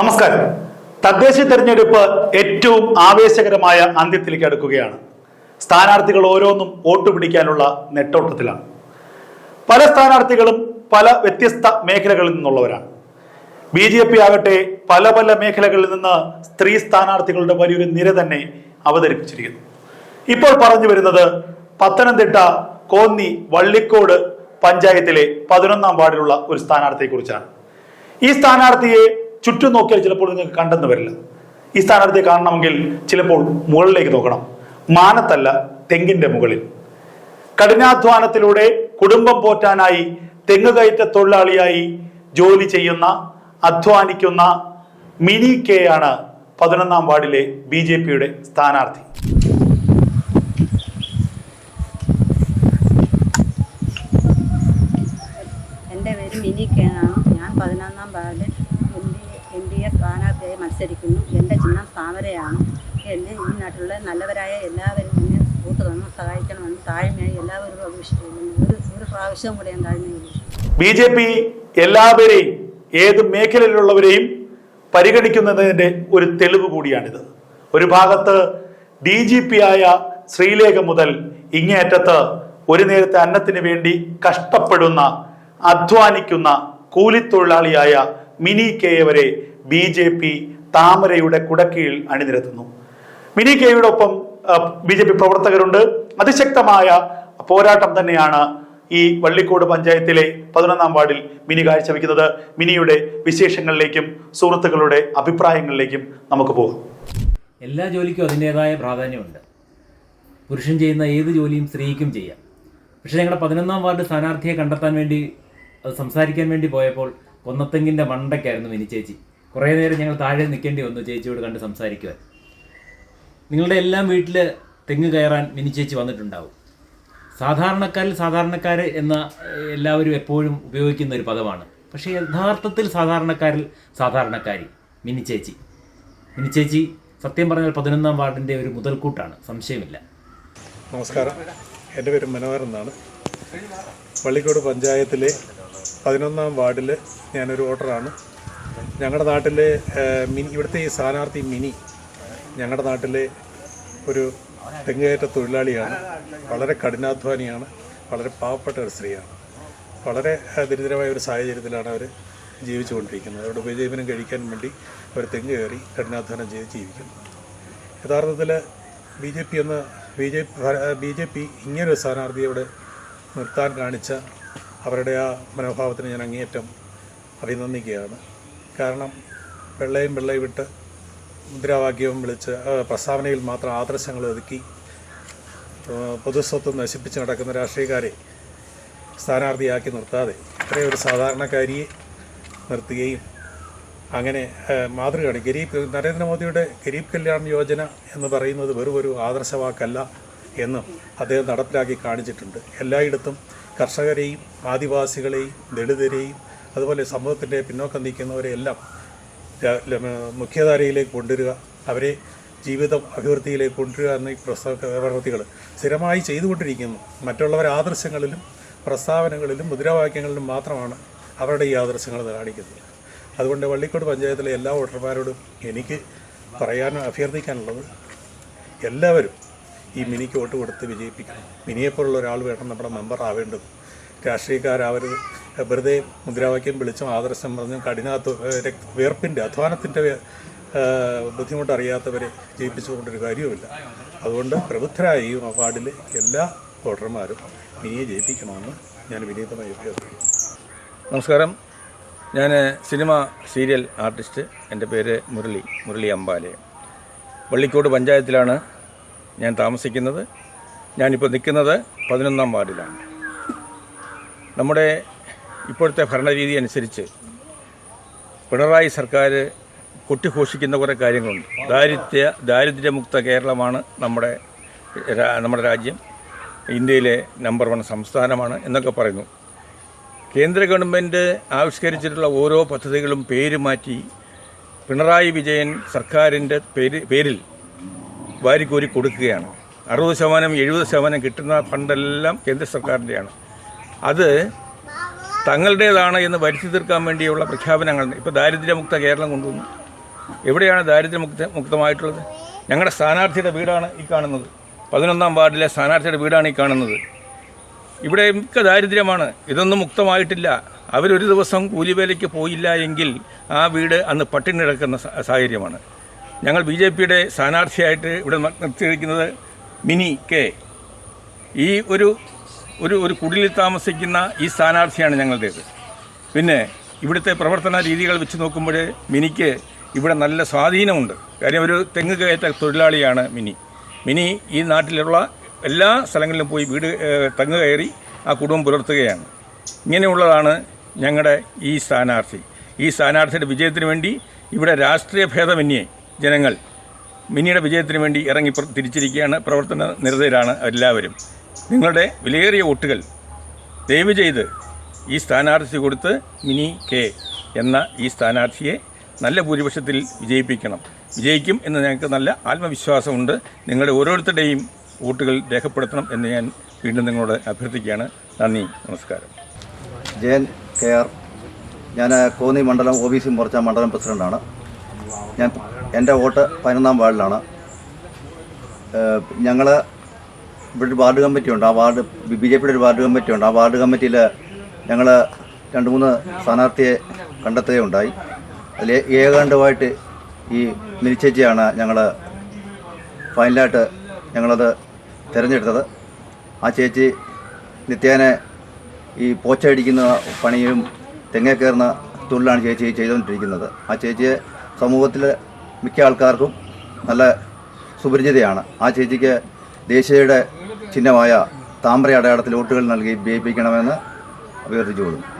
നമസ്കാരം. തദ്ദേശ തെരഞ്ഞെടുപ്പ് ഏറ്റവും ആവേശകരമായ അന്ത്യത്തിലേക്ക് അടുക്കുകയാണ്. സ്ഥാനാർത്ഥികൾ ഓരോന്നും വോട്ട് പിടിക്കാനുള്ള നെട്ടോട്ടത്തിലാണ്. പല സ്ഥാനാർത്ഥികളും പല വ്യത്യസ്ത മേഖലകളിൽ നിന്നുള്ളവരാണ്. ബി ജെ പി ആകട്ടെ പല പല മേഖലകളിൽ നിന്ന് സ്ത്രീ സ്ഥാനാർത്ഥികളുടെ വലിയൊരു നിര തന്നെ അവതരിപ്പിച്ചിരിക്കുന്നു. ഇപ്പോൾ പറഞ്ഞു വരുന്നത് പത്തനംതിട്ട കോന്നി വള്ളിക്കോട് പഞ്ചായത്തിലെ പതിനൊന്നാം വാർഡിലുള്ള ഒരു സ്ഥാനാർത്ഥിയെ കുറിച്ചാണ് ഈ സ്ഥാനാർത്ഥിയെ ചുറ്റും നോക്കിയാൽ ചിലപ്പോൾ നിങ്ങൾക്ക് കണ്ടെന്ന് വരില്ല. ഈ സ്ഥാനാർത്ഥിയെ കാണണമെങ്കിൽ ചിലപ്പോൾ മുകളിലേക്ക് നോക്കണം. മാനത്തല്ല തെങ്ങിന്റെ മുകളിൽ. കഠിനാധ്വാനത്തിലൂടെ കുടുംബം പോറ്റാനായി തെങ്ങുകയറ്റ തൊഴിലാളിയായി ജോലി ചെയ്യുന്ന അധ്വാനിക്കുന്ന മിനി കെ ആണ് പതിനൊന്നാം വാർഡിലെ ബി ജെ പിയുടെ സ്ഥാനാർത്ഥി. എന്റെ പേര് മിനി കെ ആണ്. ഞാൻ പതിനൊന്നാം വാർഡിൽ M D M D A സ്ഥാനാർത്ഥിയായി മത്സരിക്കുന്നു എന്റെ ചിഹ്നം താമരയാണ്. എന്നെ ഈ നാട്ടിലുള്ള നല്ലവരായ എല്ലാവരും എന്നെ കൂട്ടു തന്നു സഹായിക്കണമെന്ന് താഴ്മയായി എല്ലാവരും അപേക്ഷിക്കുന്നു ഒരു ഒരു പ്രാവശ്യം കൂടെ ഞാൻ താഴ്മ. ബി ജെ പി എല്ലാവരെയും ഏത് മേഖലയിലുള്ളവരെയും പരിഗണിക്കുന്നതിന്റെ ഒരു തെളിവ് കൂടിയാണിത്. ഒരു ഭാഗത്ത് ഡി ജി പി ആയ ശ്രീലേഖ മുതൽ ഇങ്ങേയറ്റത്ത് ഒരു നേരത്തെ അന്നത്തിന് വേണ്ടി കഷ്ടപ്പെടുന്ന അധ്വാനിക്കുന്ന കൂലിത്തൊഴിലാളിയായ മിനി കെ വരെ ബി ജെ പി താമരയുടെ കുടക്കീഴിൽ അണിനിരത്തുന്നു. മിനി കെയുടെ ഒപ്പം ബി ജെ പി പ്രവർത്തകരുണ്ട്. അതിശക്തമായ പോരാട്ടം തന്നെയാണ് ഈ വള്ളിക്കോട് പഞ്ചായത്തിലെ പതിനൊന്നാം വാർഡിൽ മിനി കാഴ്ചവെക്കുന്നത്. മിനിയുടെ വിശേഷങ്ങളിലേക്കും സുഹൃത്തുക്കളുടെ അഭിപ്രായങ്ങളിലേക്കും നമുക്ക് പോകാം. എല്ലാ ജോലിക്കും അതിന്റെതായ പ്രാധാന്യമുണ്ട്. പുരുഷൻ ചെയ്യുന്ന ഏത് ജോലിയും സ്ത്രീക്കും ചെയ്യാം. പക്ഷേ ഞങ്ങളുടെ പതിനൊന്നാം വാർഡ് സ്ഥാനാർത്ഥിയെ കണ്ടെത്താൻ വേണ്ടി സംസാരിക്കാൻ വേണ്ടി പോയപ്പോൾ കൊന്നത്തെങ്ങിന്റെ മണ്ടയ്ക്കായിരുന്നു മിനി ചേച്ചി. കുറേ നേരം ഞങ്ങൾ താഴെ നിൽക്കേണ്ടി വന്നു ചേച്ചിയോട് കണ്ട് സംസാരിക്കുവാൻ. നിങ്ങളുടെ എല്ലാം വീട്ടിൽ തെങ്ങ് കയറാൻ മിനി ചേച്ചി വന്നിട്ടുണ്ടാവും. സാധാരണക്കാരിൽ സാധാരണക്കാർ എന്ന എല്ലാവരും എപ്പോഴും ഉപയോഗിക്കുന്ന ഒരു പദമാണ്. പക്ഷേ യഥാർത്ഥത്തിൽ സാധാരണക്കാരിൽ സാധാരണക്കാരി മിനി ചേച്ചി. മിനി ചേച്ചി സത്യം പറഞ്ഞാൽ പതിനൊന്നാം വാർഡിന്റെ ഒരു മുതൽക്കൂട്ടാണ് സംശയമില്ല. നമസ്കാരം. എന്റെ പേര് മനോഹരൻ എന്നാണ്. പള്ളിക്കോട് പഞ്ചായത്തിലെ പതിനൊന്നാം വാർഡിൽ ഞാനൊരു വോട്ടറാണ്. ഞങ്ങളുടെ നാട്ടിൽ മിനി ഇവിടുത്തെ ഈ സ്ഥാനാർത്ഥി മിനി ഞങ്ങളുടെ നാട്ടിലെ ഒരു തെങ്ങേറ്റ തൊഴിലാളിയാണ്. വളരെ കഠിനാധ്വാനിയാണ്. വളരെ പാവപ്പെട്ട ഒരു സ്ത്രീയാണ്. വളരെ ദരിദ്രമായ ഒരു സാഹചര്യത്തിലാണ് അവർ ജീവിച്ചുകൊണ്ടിരിക്കുന്നത്. അവരുടെ ഉപജീവനം കഴിക്കാൻ വേണ്ടി അവർ തെങ്ങ് കയറി കഠിനാധ്വാനം ചെയ്ത് ജീവിക്കുന്നു. യഥാർത്ഥത്തിൽ ബി ജെ പി എന്ന B J B J P ഇങ്ങനൊരു സ്ഥാനാർത്ഥിയെ ഇവിടെ നിർത്താൻ കാണിച്ച അവരുടെ ആ മനോഭാവത്തിന് ഞാൻ അങ്ങേയറ്റം അഭിനന്ദിക്കുകയാണ്. കാരണം വെള്ളയും വെള്ളയും വിട്ട് മുദ്രാവാക്യവും വിളിച്ച് പ്രസ്താവനയിൽ മാത്രം ആദർശങ്ങൾ ഒതുക്കി പൊതുസ്വത്വം നശിപ്പിച്ച് നടക്കുന്ന രാഷ്ട്രീയക്കാരെ സ്ഥാനാർത്ഥിയാക്കി നിർത്താതെ ഇത്രയും ഒരു സാധാരണക്കാരിയെ നിർത്തുകയും അങ്ങനെ മാതൃകയാണ്. ഗരീബ് നരേന്ദ്രമോദിയുടെ ഗരീബ് കല്യാൺ യോജന എന്ന് പറയുന്നത് വെറും ഒരു ആദർശവാക്കല്ല എന്നും അദ്ദേഹം നടപ്പിലാക്കി കാണിച്ചിട്ടുണ്ട്. എല്ലായിടത്തും കർഷകരെയും ആദിവാസികളെയും ദളിതരെയും അതുപോലെ സമൂഹത്തിന്റെ പിന്നോക്കം നിൽക്കുന്നവരെയെല്ലാം മുഖ്യധാരയിലേക്ക് കൊണ്ടുവരിക അവരെ ജീവിതം അഭിവൃദ്ധിയിലേക്ക് കൊണ്ടുവരിക എന്ന പ്രവൃത്തികൾ സ്ഥിരമായി ചെയ്തുകൊണ്ടിരിക്കുന്നു. മറ്റുള്ളവരെ ആദർശങ്ങളിലും പ്രസ്താവനകളിലും മുദ്രാവാക്യങ്ങളിലും മാത്രമാണ് അവരുടെ ഈ ആദർശങ്ങൾ കാണിക്കുന്നത്. അതുകൊണ്ട് വള്ളിക്കോട് പഞ്ചായത്തിലെ എല്ലാ വോട്ടർമാരോടും എനിക്ക് പറയാനും അഭ്യർത്ഥിക്കാനുള്ളത് എല്ലാവരും ഈ മിനിക്ക് വോട്ട് കൊടുത്ത് വിജയിപ്പിക്കണം. മിനിയെപ്പോലുള്ള ഒരാൾ വേണം നമ്മുടെ മെമ്പർ ആവേണ്ടത്. രാഷ്ട്രീയക്കാരാവരുത്. വെറുതെ മുദ്രാവാക്യം വിളിച്ചും ആദർശം പറഞ്ഞും കഠിനാത്വ വേർപ്പിന്റെ അധ്വാനത്തിന്റെ ബുദ്ധിമുട്ടറിയാത്തവരെ ജയിപ്പിച്ചുകൊണ്ടൊരു കാര്യവുമില്ല. അതുകൊണ്ട് പ്രബുദ്ധരായ ഈ വാർഡിലെ എല്ലാ വോട്ടർമാരും നീയെ ജയിപ്പിക്കണമെന്ന് ഞാൻ വിനീതമായി അഭ്യർത്ഥിക്കുന്നു. നമസ്കാരം. ഞാൻ സിനിമ സീരിയൽ ആർട്ടിസ്റ്റ് എന്റെ പേര് മുരളി മുരളി അമ്പാലെ. വള്ളിക്കോട് പഞ്ചായത്തിലാണ് ഞാൻ താമസിക്കുന്നത്. ഞാനിപ്പോൾ നിൽക്കുന്നത് പതിനൊന്നാം വാർഡിലാണ്. നമ്മുടെ ഇപ്പോഴത്തെ ഭരണരീതി അനുസരിച്ച് പിണറായി സർക്കാർ കൊട്ടിഘോഷിക്കുന്ന കുറേ കാര്യങ്ങളുണ്ട്. ദാരിദ്ര്യ ദാരിദ്ര്യമുക്ത കേരളമാണ് നമ്മുടെ നമ്മുടെ രാജ്യം. ഇന്ത്യയിലെ നമ്പർ വൺ സംസ്ഥാനമാണ് എന്നൊക്കെ പറയുന്നു. കേന്ദ്ര ഗവൺമെന്റ് ആവിഷ്കരിച്ചിട്ടുള്ള ഓരോ പദ്ധതികളും പേര് മാറ്റി പിണറായി വിജയൻ സർക്കാരിന്റെ പേര് പേരിൽ വാരിക്കോരി കൊടുക്കുകയാണ്. അറുപത് ശതമാനം എഴുപത് ശതമാനം കിട്ടുന്ന ഫണ്ടെല്ലാം കേന്ദ്ര സർക്കാരിന്റെയാണ് അത് തങ്ങളുടേതാണ് എന്ന് വരുത്തി തീർക്കാൻ വേണ്ടിയുള്ള പ്രഖ്യാപനങ്ങൾ ഇപ്പോൾ ദാരിദ്ര്യമുക്ത കേരളം കൊണ്ടുവന്നു. എവിടെയാണ് ദാരിദ്ര്യമുക്ത മുക്തമായിട്ടുള്ളത്? ഞങ്ങളുടെ സ്ഥാനാർത്ഥിയുടെ വീടാണ് ഈ കാണുന്നത്. പതിനൊന്നാം വാർഡിലെ സ്ഥാനാർത്ഥിയുടെ വീടാണ് ഈ കാണുന്നത്. ഇവിടെ മിക്ക ദാരിദ്ര്യമാണ്. ഇതൊന്നും മുക്തമായിട്ടില്ല. അവരൊരു ദിവസം കൂലിവേലയ്ക്ക് പോയില്ല എങ്കിൽ ആ വീട് അന്ന് പട്ടിണി കിടക്കുന്ന സാഹചര്യമാണ്. ഞങ്ങൾ ബി ജെ പിയുടെ സ്ഥാനാർത്ഥിയായിട്ട് ഇവിടെ നിർത്തിയിരിക്കുന്നത് മിനി കെ. ഈ ഒരു ഒരു ഒരു കുടിലിൽ താമസിക്കുന്ന ഈ സ്ഥാനാർത്ഥിയാണ് ഞങ്ങളുടേത്. പിന്നെ ഇവിടുത്തെ പ്രവർത്തന രീതികൾ വെച്ച് നോക്കുമ്പോൾ മിനിക്ക് ഇവിടെ നല്ല സ്വാധീനമുണ്ട്. കാര്യം ഒരു തെങ്ങ് കയറ്റ തൊഴിലാളിയാണ് മിനി. മിനി ഈ നാട്ടിലുള്ള എല്ലാ സ്ഥലങ്ങളിലും പോയി വീട് തെങ്ങ് കയറി ആ കുടുംബം പുലർത്തുകയാണ്. ഇങ്ങനെയുള്ളതാണ് ഞങ്ങളുടെ ഈ സ്ഥാനാർത്ഥി. ഈ സ്ഥാനാർത്ഥിയുടെ വിജയത്തിന് വേണ്ടി ഇവിടെ രാഷ്ട്രീയ ഭേദമന്യേ ജനങ്ങൾ മിനിയുടെ വിജയത്തിന് വേണ്ടി ഇറങ്ങി തിരിച്ചിരിക്കുകയാണ്. പ്രവർത്തന നിരതരാണ് എല്ലാവരും. നിങ്ങളുടെ വിലയേറിയ വോട്ടുകൾ ദയവ് ചെയ്ത് ഈ സ്ഥാനാർത്ഥി കൊടുത്ത് മിനി കെ എന്ന ഈ സ്ഥാനാർത്ഥിയെ നല്ല ഭൂരിപക്ഷത്തിൽ വിജയിപ്പിക്കണം. വിജയിക്കും എന്ന് ഞങ്ങൾക്ക് നല്ല ആത്മവിശ്വാസമുണ്ട്. നിങ്ങളുടെ ഓരോരുത്തരുടെയും വോട്ടുകൾ രേഖപ്പെടുത്തണം എന്ന് ഞാൻ വീണ്ടും നിങ്ങളോട് അഭ്യർത്ഥിക്കുകയാണ്. നന്ദി. നമസ്കാരം. Jayan K R. ഞാൻ കോന്നി മണ്ഡലം ഒ ബി സി മോർച്ച മണ്ഡലം പ്രസിഡന്റാണ് ഞാൻ എന്റെ വോട്ട് പതിനൊന്നാം വാർഡിലാണ്. ഞങ്ങൾ ഇവിടെ ഒരു വാർഡ് കമ്മിറ്റി ഉണ്ട്. ആ വാർഡ് ബി ജെ പിയുടെ ഒരു വാർഡ് കമ്മിറ്റി ഉണ്ട്. ആ വാർഡ് കമ്മിറ്റിയിൽ ഞങ്ങൾ രണ്ട് മൂന്ന് സ്ഥാനാർത്ഥിയെ കണ്ടെത്തുകയുണ്ടായി അതിൽ ഏകാണ്ടമായിട്ട് ഈ മിനിച്ചേച്ചിയാണ് ഞങ്ങൾ ഫൈനലായിട്ട് ഞങ്ങളത് തിരഞ്ഞെടുത്തത്. ആ ചേച്ചി നിത്യേനെ ഈ പോച്ചയടിക്കുന്ന പണിയും തെങ്ങേ കയറുന്ന തൊഴിലാണ് ചേച്ചി ചെയ്തുകൊണ്ടിരിക്കുന്നത്. ആ ചേച്ചിയെ സമൂഹത്തിൽ മിക്ക ആൾക്കാർക്കും നല്ല സുപരിചിതയാണ്. ആ ചേച്ചിക്ക് ദേശീയയുടെ ചിഹ്നമായ താമ്ര അടയാളത്തിൽ വോട്ടുകൾ നൽകി വിജയിപ്പിക്കണമെന്ന് അഭ്യർത്ഥിച്ചു കൊടുക്കും